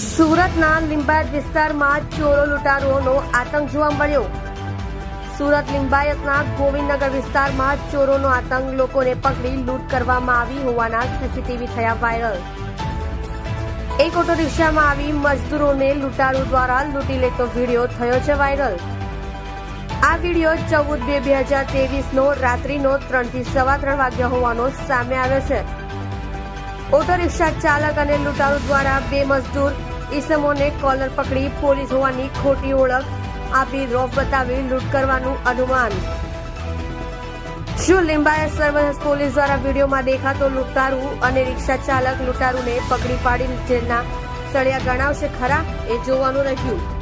સુરતના લિંબાયત વિસ્તારમાં ચોરો લૂંટારુઓનો આતંક જોવા મળ્યો. સુરત લિંબાયતના ગોવિંદનગર વિસ્તારમાં ચોરોનો આતંક લોકોને પકડી લૂંટ કરવામાં આવી હોવાના સીસીટીવી થયા વાયરલ. એક ઓટો રિક્ષામાં આવી મજદૂરોને લૂંટારૂ દ્વારા લૂંટી લેતો વીડિયો થયો છે વાયરલ. આ વીડિયો ચૌદ બે બે હજાર ત્રેવીસનો રાત્રિનો ત્રણથી સવા ત્રણ વાગ્યા હોવાનો સામે આવ્યો છે. ઓટો રિક્ષા ચાલક અને લૂંટારૂ દ્વારા બે મજદૂર ઈસમોને કોલર પકડી પોલીસ હોવાની ખોટી ઓળખ આપી રોપ બતાવી લૂંટ કરવાનું અનુમાન. શું લિંબાયત સર્વેલન્સ પોલીસ દ્વારા વિડીયોમાં દેખાતો લૂંટારું અને રિક્ષા ચાલક લૂંટારૂને પકડી પાડી જેલના સળિયા ગણાવશે ખરા? એ જોવાનું રહ્યું.